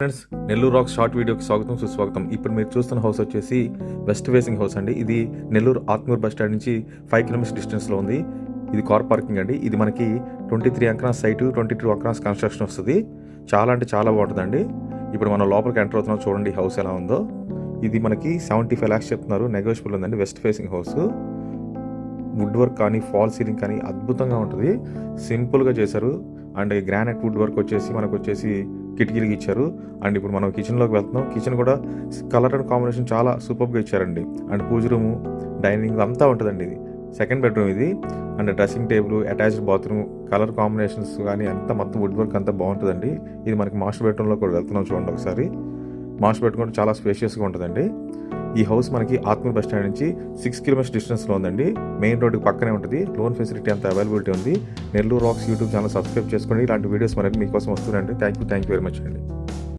Friends Nellore rock short వీడియోకి స్వాగతం సుస్వాగతం. ఇప్పుడు మీరు చూస్తున్న హౌస్ వచ్చేసి వెస్ట్ ఫేసింగ్ హౌస్ అండి. ఇది నెల్లూరు ఆత్మూరు బస్ స్టాండ్ నుంచి ఫైవ్ కిలోమీటర్స్ డిస్టెన్స్లో ఉంది. ఇది కార్ పార్కింగ్ అండి. ఇది మనకి twenty three across site twenty two across construction వస్తుంది. చాలా అంటే చాలా బాగుంటుందండి. ఇప్పుడు మనం లోపలికి ఎంటర్ అవుతున్నాం చూడండి హౌస్ ఎలా ఉందో. ఇది మనకి సెవెంటీ ఫైవ్ ల్యాక్స్ చెప్తున్నారు. నెగోషియబుల్ ఉందండి west facing house wood work కానీ ఫాల్ సీలింగ్ కానీ అద్భుతంగా ఉంటుంది. సింపుల్గా చేశారు. అండ్ గ్రానైట్ వుడ్ వర్క్ వచ్చేసి మనకు వచ్చేసి కిటికీలకి ఇచ్చారు. అండ్ ఇప్పుడు మనం కిచెన్లోకి వెళ్తున్నాం. కిచెన్ కూడా కలర్ అండ్ కాంబినేషన్ చాలా సూపర్గా ఇచ్చారండి. అండ్ పూజ రూము డైనింగ్ అంతా ఉంటుందండి ఇది. సెకండ్ బెడ్రూమ్ ఇది. And dressing table attached bathroom colour combinations కానీ అంతా మొత్తం వుడ్ వర్క్ అంతా బాగుంటుందండి. ఇది మనకి మాస్టర్ బెడ్రూమ్లో కూడా వెళ్తున్నాం చూడండి ఒకసారి. మాస్టర్ బెడ్రూమ్ కూడా చాలా స్పేషియస్గా ఉంటుందండి. ఈ హౌస్ మనకి ఆత్మూరు బస్ స్టాండ్ నుంచి సిక్స్ కిలోమీటర్స్ డిస్టెన్స్లో ఉందండి. మెయిన్ రోడ్డు పక్కనే ఉంటుంది. లోన్ ఫెసిలిటీ అంత అవైలబిలిటీ ఉంది. Nellore rocks YouTube channel subscribe చేసుకోండి. ఇలాంటి వీడియోస్ మనకి మీకోసం వస్తున్నాయండి. Thank you thank you very much అండి.